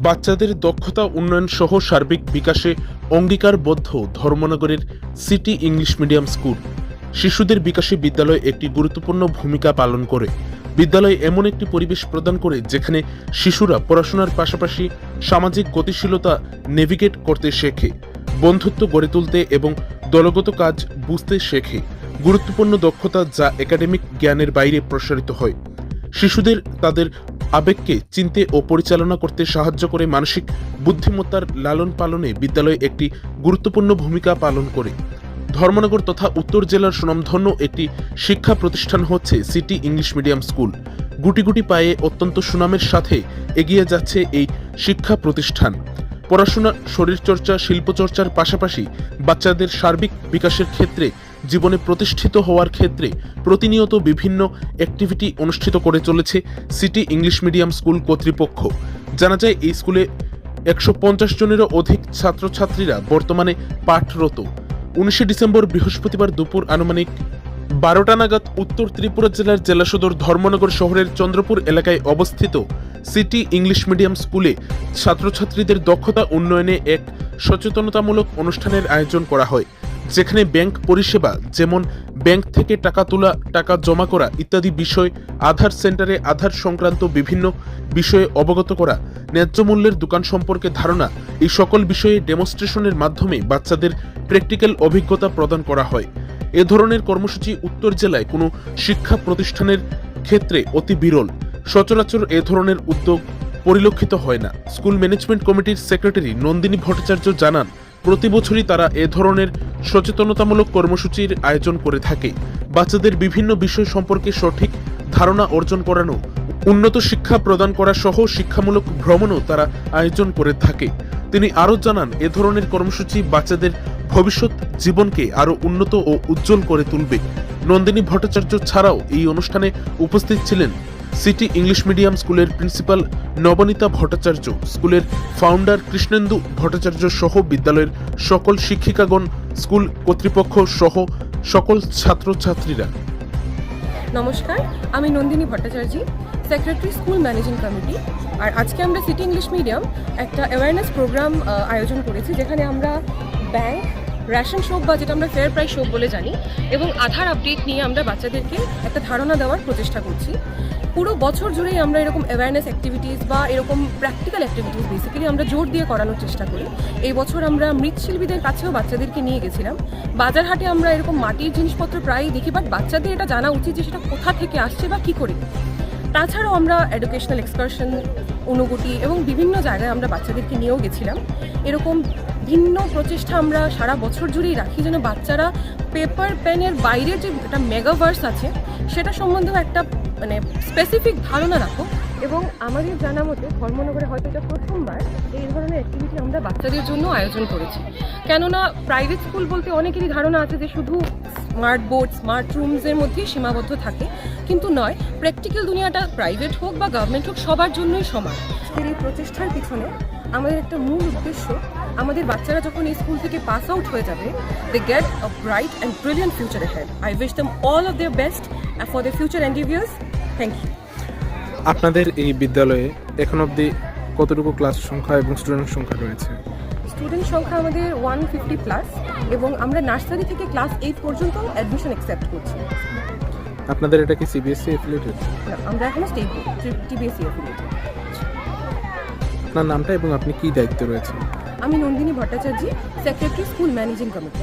বাচ্চাদের দক্ষতা উন্নয়ন সহ সার্বিক বিকাশে অঙ্গীকারবদ্ধ ধর্মনগরের সিটি ইংলিশ মিডিয়াম স্কুল। শিশুদের বিকাশে বিদ্যালয় একটি গুরুত্বপূর্ণ ভূমিকা পালন করে। বিদ্যালয় এমন একটি পরিবেশ প্রদান করে যেখানে শিশুরা পড়াশোনার পাশাপাশি সামাজিক গতিশীলতা নেভিগেট করতে শেখে, বন্ধুত্ব গড়ে তুলতে এবং দলগত কাজ বুঝতে শেখে। গুরুত্বপূর্ণ দক্ষতা যা একাডেমিক জ্ঞানের বাইরে প্রসারিত হয়। শিশুদের তাদের আবেগকে চিনতে ও পরিচালনা করতে সাহায্য করে মানসিক বুদ্ধিমত্তার লালন পালনে বিদ্যালয় একটি গুরুত্বপূর্ণ ভূমিকা পালন করে। ধর্মনগর তথা উত্তর জেলার সুনামধন্য একটি শিক্ষা প্রতিষ্ঠান হচ্ছে সিটি ইংলিশ মিডিয়াম স্কুল। গুটি গুটি পায়ে অত্যন্ত সুনামের সাথে এগিয়ে যাচ্ছে এই শিক্ষা প্রতিষ্ঠান। পড়াশোনা শরীরচর্চা, শিল্পচর্চার পাশাপাশি বাচ্চাদের সার্বিক বিকাশের ক্ষেত্রে জীবনে প্রতিষ্ঠিত হওয়ার ক্ষেত্রে প্রতিনিয়ত বিভিন্ন অ্যাক্টিভিটি অনুষ্ঠিত করে চলেছে সিটি ইংলিশ মিডিয়াম স্কুল কর্তৃপক্ষ। জানা যায়, এই স্কুলে একশো পঞ্চাশ জনেরও অধিক ছাত্রছাত্রীরা বর্তমানে পাঠরত। উনিশে ডিসেম্বর বৃহস্পতিবার দুপুর আনুমানিক বারোটা নাগাদ উত্তর ত্রিপুরা জেলার জেলা সদর ধর্মনগর শহরের চন্দ্রপুর এলাকায় অবস্থিত সিটি ইংলিশ মিডিয়াম স্কুলে ছাত্রছাত্রীদের দক্ষতা উন্নয়নে এক সচেতনতামূলক অনুষ্ঠানের আয়োজন করা হয়। যেখানে ব্যাংক পরিষেবা, যেমন ব্যাংক থেকে টাকা তোলা, টাকা জমা করা ইত্যাদি বিষয়, আধার সেন্টারে আধার সংক্রান্ত বিভিন্ন বিষয়ে অবগত করা, ন্যায্য মূল্যের দোকান সম্পর্কে ধারণা, এই সকল বিষয়ে ডেমনস্ট্রেশনের মাধ্যমে বাচ্চাদের প্র্যাকটিক্যাল অভিজ্ঞতা প্রদান করা হয়। এ ধরনের কর্মসূচি উত্তর জেলায় কোনো শিক্ষা প্রতিষ্ঠানের ক্ষেত্রে অতি বিরল। সচরাচর এ ধরনের উদ্যোগ পরিলক্ষিত হয় না। স্কুল ম্যানেজমেন্ট কমিটির সেক্রেটারি নন্দিনী ভট্টাচার্য জানান, প্রতি বছরই তারা এ ধরনের সচেতনতামূলক কর্মসূচির আয়োজন করে থাকে। বাচ্চাদের বিভিন্ন বিষয় সম্পর্কে সঠিক ধারণা অর্জন করানো, উন্নত শিক্ষা প্রদান করা সহ শিক্ষামূলক ভ্রমণও তারা আয়োজন করে থাকে। তিনি আরও জানান, এ ধরনের কর্মসূচি বাচ্চাদের ভবিষ্যৎ জীবনকে আরও উন্নত ও উজ্জ্বল করে তুলবে। নন্দিনী ভট্টাচার্য ছাড়াও এই অনুষ্ঠানে উপস্থিত ছিলেন সিটি ইংলিশ মিডিয়াম স্কুলের প্রিন্সিপাল নবনীতা ভট্টাচার্য, স্কুলের ফাউন্ডার কৃষ্ণেন্দু ভট্টাচার্য সহ বিদ্যালয়ের সকল শিক্ষিকাগণ স্কুল কর্তৃপক্ষ সহ সকল ছাত্রছাত্রীরা। নমস্কার, আমি Nandini Bhattacharya secretary school managing committee আর আজকে আমরা সিটি ইংলিশ মিডিয়াম একটা অ্যাওয়ারনেস প্রোগ্রাম আয়োজন করেছি, যেখানে আমরা ব্যাংক রেশন শপ বা যেটা আমরা ফেয়ার প্রাইস শপ বলে জানি, এবং আধার আপডেট নিয়ে আমরা বাচ্চাদেরকে একটা ধারণা দেওয়ার প্রচেষ্টা করছি। পুরো বছর জুড়েই আমরা এরকম অ্যাওয়ারনেস অ্যাক্টিভিটিস বা এরকম প্র্যাকটিক্যাল অ্যাক্টিভিটিস বেসিক্যালি আমরা জোর দিয়ে করানোর চেষ্টা করি। এই বছর আমরা মৃৎশিল্পীদের কাছেও বাচ্চাদেরকে নিয়ে গেছিলাম। বাজার হাটে আমরা এরকম মাটির জিনিসপত্র প্রায়ই দেখি বাট বাচ্চাদের এটা জানা উচিত যে সেটা কোথা থেকে আসছে বা কী করে। তাছাড়াও আমরা এডুকেশনাল এক্সকারশন অনুভূতি এবং বিভিন্ন জায়গায় আমরা বাচ্চাদেরকে নিয়েও গেছিলাম। এরকম ভিন্ন প্রচেষ্টা আমরা সারা বছর জুড়েই রাখি, যেন বাচ্চারা পেপার পেনের বাইরে যে একটা মেগাভার্স আছে, সেটা সম্বন্ধেও একটা মানে স্পেসিফিক ধারণা রাখো। এবং আমাদের জানা মতে ধর্মনগরে হয়তো এটা প্রথমবার এই ধরনের অ্যাক্টিভিটি আমরা বাচ্চাদের জন্য আয়োজন করেছি। কেননা প্রাইভেট স্কুল বলতে অনেকেরই ধারণা আছে যে শুধু স্মার্ট বোর্ড স্মার্ট রুমসের মধ্যেই সীমাবদ্ধ থাকে। কিন্তু নয় প্র্যাকটিক্যাল দুনিয়াটা প্রাইভেট হোক বা গভর্নমেন্ট হোক সবার জন্যই সমান। এই প্রচেষ্টার পিছনে আমাদের একটা মূল উদ্দেশ্য আমাদের বাচ্চারা যখন এই স্কুল থেকে পাস আউট হয়ে যাবে they get a bright and brilliant future head I wish them all of their best for the future endeavours thank you আপনাদের এই বিদ্যালয়ে এখন অবধি কতটুকু ক্লাস সংখ্যা এবং স্টুডেন্ট সংখ্যা রয়েছে? স্টুডেন্ট সংখ্যা আমাদের ওয়ান ফিফটি প্লাস এবং আমরা নার্সারি থেকে ক্লাস এইট পর্যন্ত অ্যাডমিশন অ্যাকসেপ্ট করছি। আপনাদের এটা কি সিবিএসসি অ্যাফিলিয়েটেড না, আমরা এখনও স্টেট টিবিএসসি অ্যাফিলিয়েটেড আপনার নামটা এবং আপনি কি দায়িত্বে রয়েছেন? আমি Nandini Bhattacharya secretary school managing committee